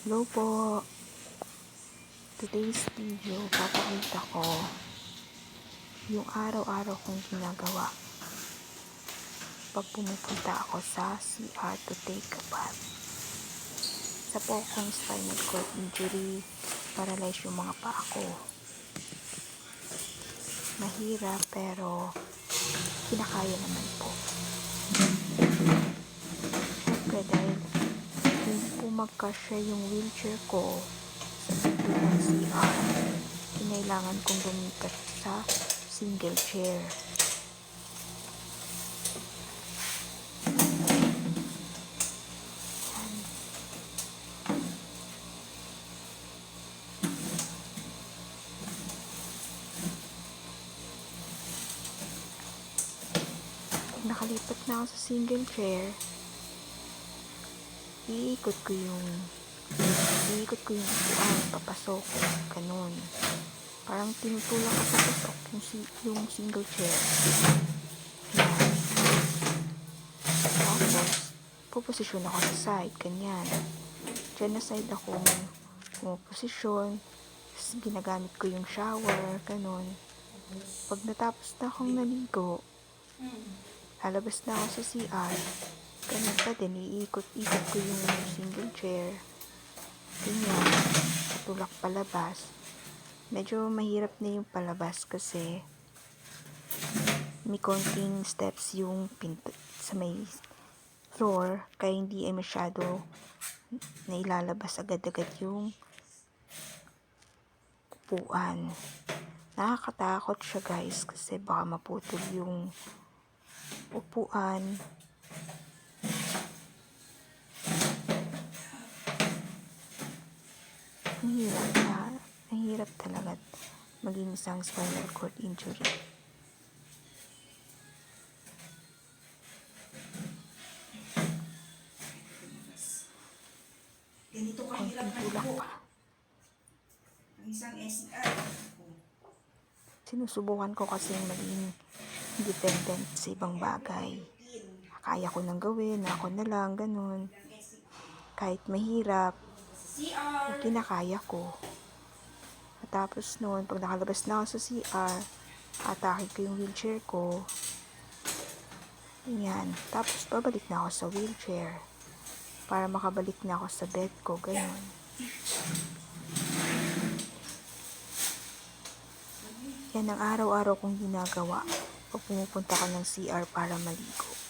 Hello po. Today's video, papakita ko yung araw-araw kong ginagawa pag pumupunta ako sa CR to take a bath. Sa po akong spinal cord injury, paralyze yung mga paa ko. Mahirap pero kinakaya naman po. Siyempre dahil magkasya yung wheelchair ko sa. Kinailangan kong lumipat sa single chair. Nakalipat na ako sa single chair, iikot ko yung iikot ko yung upuan, papasok, ganun. Parang tinutulak ko sa pasok yung, yung single chair. Tapos, puposisyon ako sa side, ganyan. Diyan na side ako pumuposisyon. Tapos, ginagamit ko yung shower, ganun. Pag natapos na akong naligo, lalabas na ako sa CR. Ganun pa din, iikot-ikot ko yung single chair. Ganyan, patulak palabas. Medyo mahirap na yung palabas kasi may konting steps yung pinto sa may floor kaya hindi ay masyado nailalabas agad-agad yung upuan. Nakakatakot siya guys kasi baka maputol yung upuan. Ang hirap na, ang hirap talaga maging isang spinal cord injury. Ganito kahirap tulak po. Ang isang SCR. Sinusubukan ko kasi maging independent sa ibang bagay. Kaya ko nang gawin, ako na lang, ganun. Kahit mahirap, CR. kinakaya ko. At tapos noon, pag nakalabas na ako sa CR, atake ko yung wheelchair ko. Yan. Tapos babalik na ako sa wheelchair. Para makabalik na ako sa bed ko, ganun. Yan ang araw-araw kong ginagawa pag pumupunta ka ng CR para maligo.